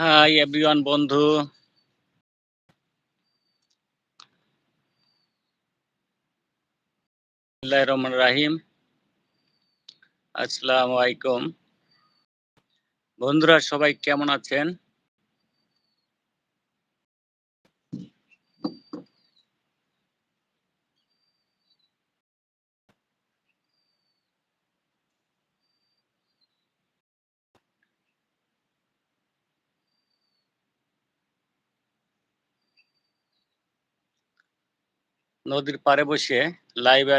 Hi everyone বন্ধু। রহমান রাহিম। আসসালামু আলাইকুম। বন্ধুরা সবাই কেমন আছেন? নদীর পাড়ে বসে লাইভে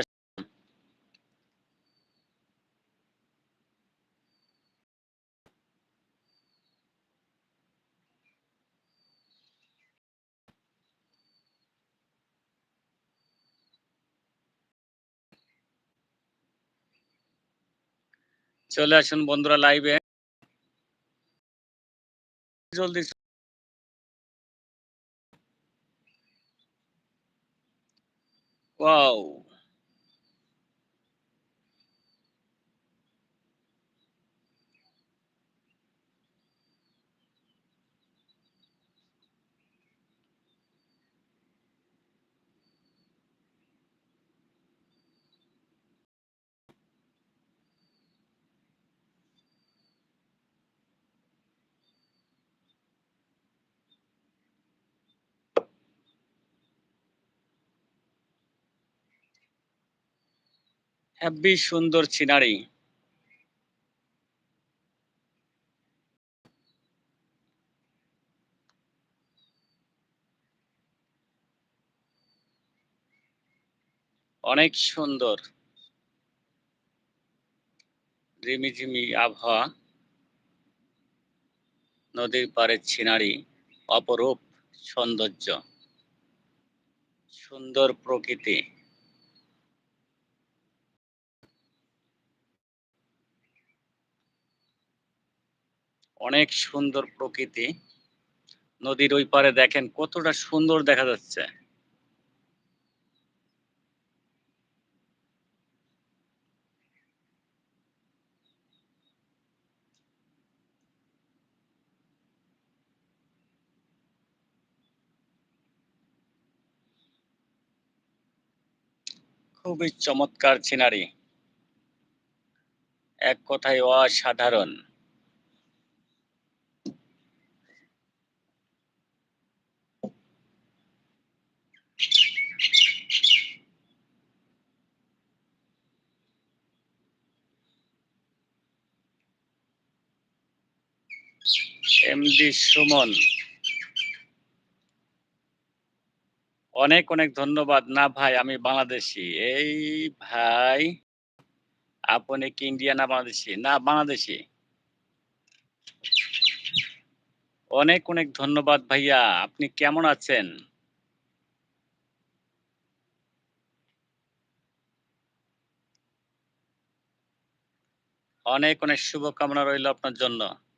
চলে আসুন বন্ধুরা লাইভে জলদি Whoa. হ্যাপি সুন্দর সিনারি অনেক সুন্দর। রিমিঝিমি আবহাওয়া। নদীর পাড়ের ছিনারি অপরূপ সৌন্দর্য। সুন্দর প্রকৃতি। অনেক সুন্দর প্রকৃতি। নদীর ওই পারে দেখেন কতটা সুন্দর দেখা যাচ্ছে। খুবই চমৎকার সিনারি এক কথায় অসাধারণ। এমডি সুমন। অনেক অনেক ধন্যবাদ। না ভাই, আমি বাংলাদেশি। এই ভাই, আপনি কি ইন্ডিয়া না বাংলাদেশি? না, বাংলাদেশি। অনেক অনেক ধন্যবাদ ভাইয়া। আপনি কেমন আছেন? অনেক অনেক শুভকামনা রইল আপনার জন্য।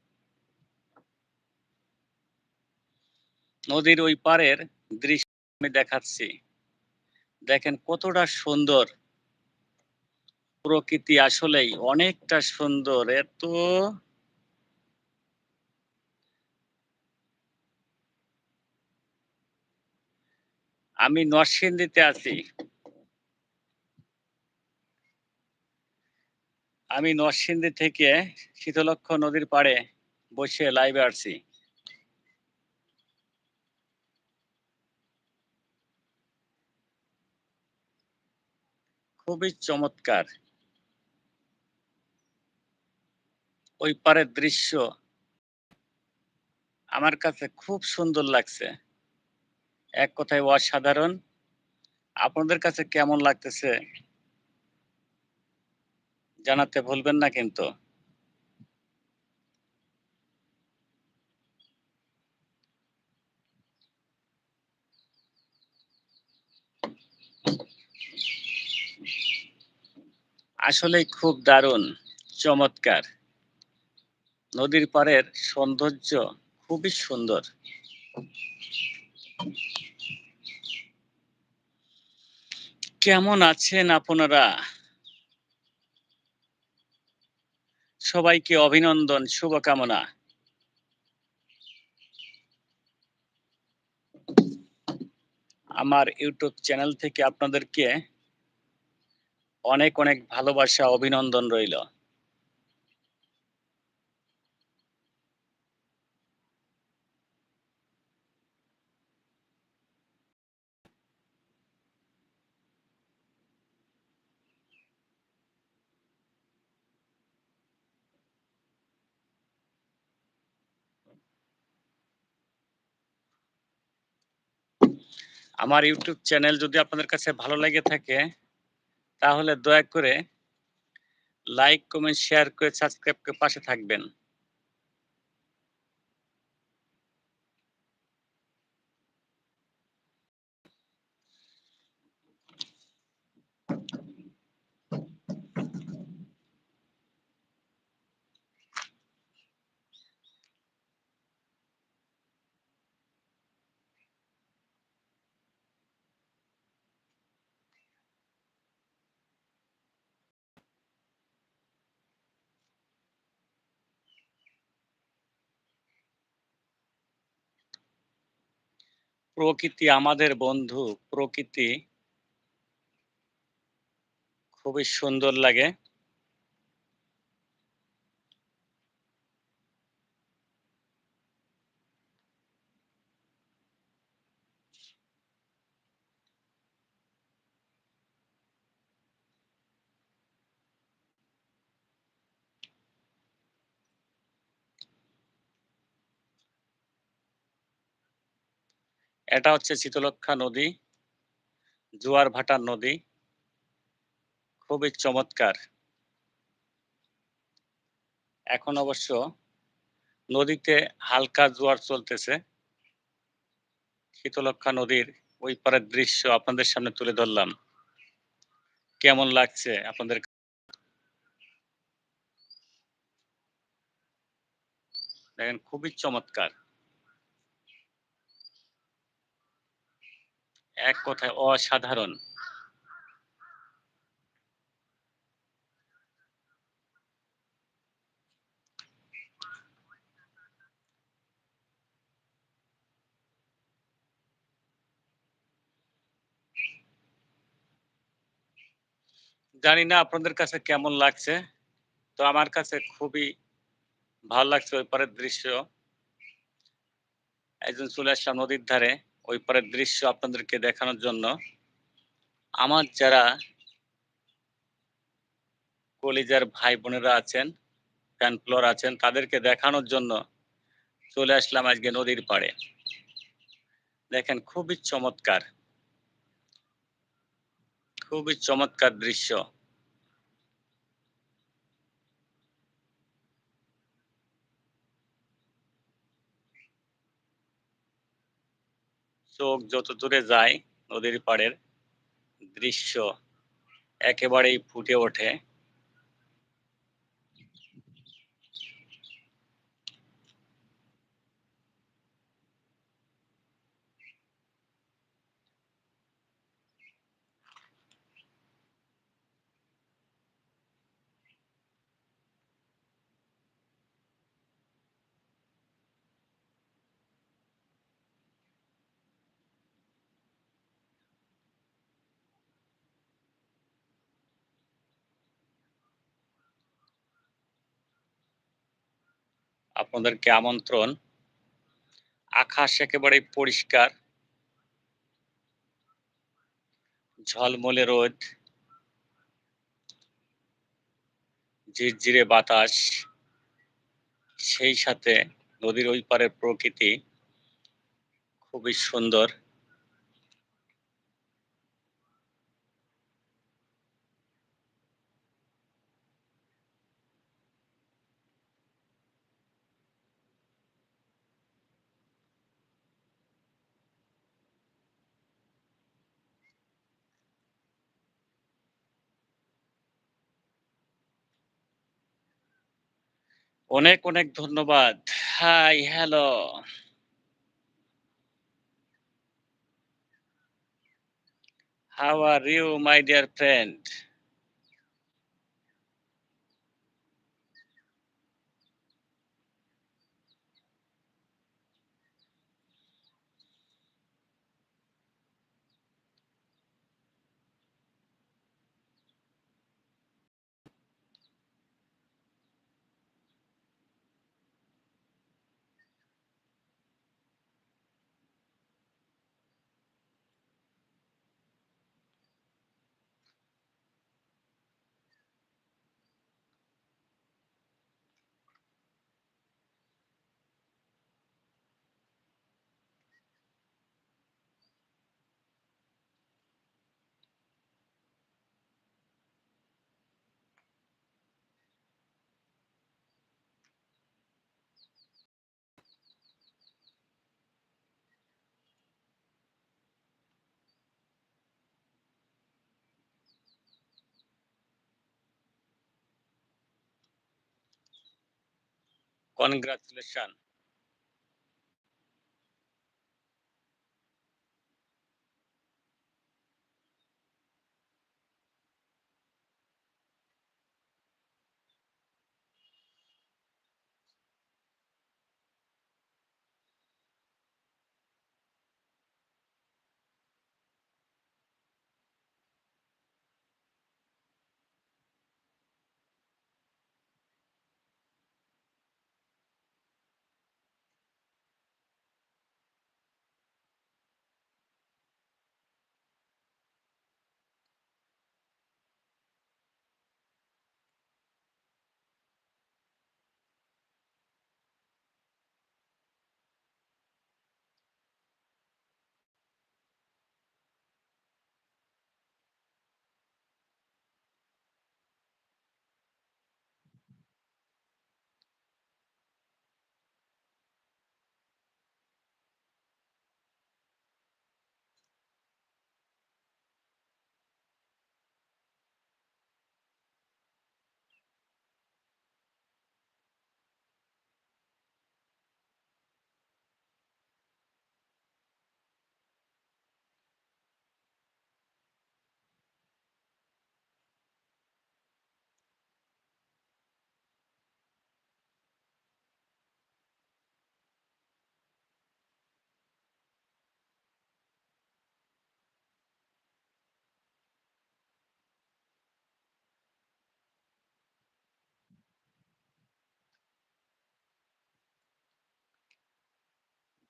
নদীর ওই পারের দৃশ্য আমি দেখাচ্ছি। দেখেন কতটা সুন্দর প্রকৃতি আসলেই, অনেকটা সুন্দর। এত আমি নরসিংদীতে আছি। আমি নরসিংদী থেকে শীতলক্ষ নদীর পাড়ে বসে লাইভে আসছি খুবই চমৎকার। ওই পারের দৃশ্য আমার কাছে খুব সুন্দর লাগছে। এক কথায় অসাধারণ। আপনাদের কাছে কেমন লাগতেছে জানাতে ভুলবেন না কিন্তু। আসলে খুব দারুণ, চমৎকার। নদীর পারের সৌন্দর্য খুবই সুন্দর। কেমন আছেন আপনারা? সবাইকে অভিনন্দন, শুভকামনা। আমার ইউটিউব চ্যানেল থেকে আপনাদেরকে অনেক, অনেক ভালোবাসা অভিনন্দন রইল। আমার ইউটিউব চ্যানেল যদি আপনাদের কাছে ভালো লেগে থাকে, তাহলে দয়া করে লাইক, কমেন্ট, শেয়ার করে সাবস্ক্রাইব করে পাশে থাকবেন। প্রকৃতি আমাদের বন্ধু, প্রকৃতি খুবই সুন্দর লাগে। এটা হচ্ছে শীতলক্ষ্যা নদী। জোয়ার ভাটার নদী। খুবই চমৎকার। এখন অবশ্য নদীতে হালকা জোয়ার চলতেছে। শীতলক্ষ্যা নদীর ওই পারের দৃশ্য আপনাদের সামনে তুলে ধরলাম। কেমন লাগছে আপনাদের? দেখেন, খুবই চমৎকার। এক কথায় অসাধারণ। জানি না আপনাদের কাছে কেমন লাগছে। তো আমার কাছে খুবই ভালো লাগছে ওই পারের দৃশ্য। একজন চলে আসলাম নদীর ধারে, ওই পারের দৃশ্য আপনাদেরকে দেখানোর জন্য। আমার যারা কলিজার ভাই-বোনেরা আছেন, ফ্যান ফলোয়ার আছেন, তাদেরকে দেখানোর জন্য চলে আসলাম আজকে নদীর পাড়ে। দেখেন খুবই চমৎকার। খুবই চমৎকার দৃশ্য। চোখ যত দূরে যায় নদীর পাড়ের দৃশ্য একেবারেই ফুটে ওঠে। আপনাদেরকে আমন্ত্রণ। আকাশ একেবারে পরিষ্কার। ঝলমলে রোদ। ঝিরঝিরে বাতাস। সেই সাথে নদীর ওই পারের প্রকৃতি খুবই সুন্দর। অনেক অনেক ধন্যবাদ। Hi hello how are you my dear friend Congratulations.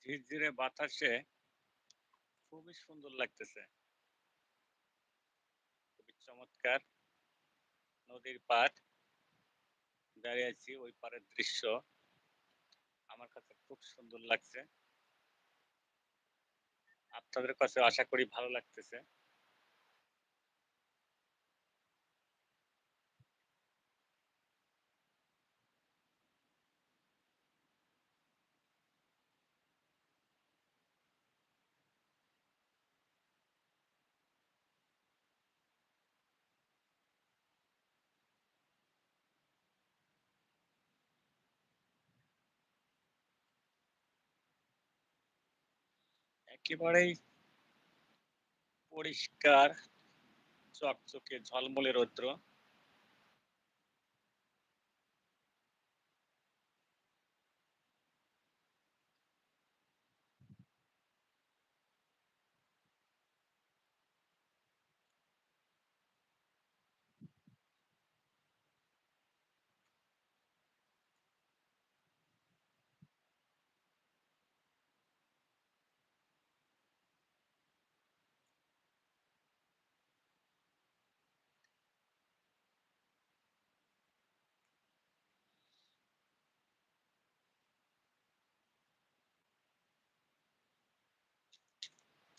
ঝিরঝিরে বাতাসে খুবই সুন্দর লাগতেছে। খুবই চমৎকার নদীর পার দাঁড়িয়ে আছি ওই পাড়ের দৃশ্য। আমার কাছে খুব সুন্দর লাগছে। আপনাদের কাছে আশা করি ভালো লাগতেছে। একেবারেই পরিষ্কার চকচকে ঝলমলে রৌদ্র।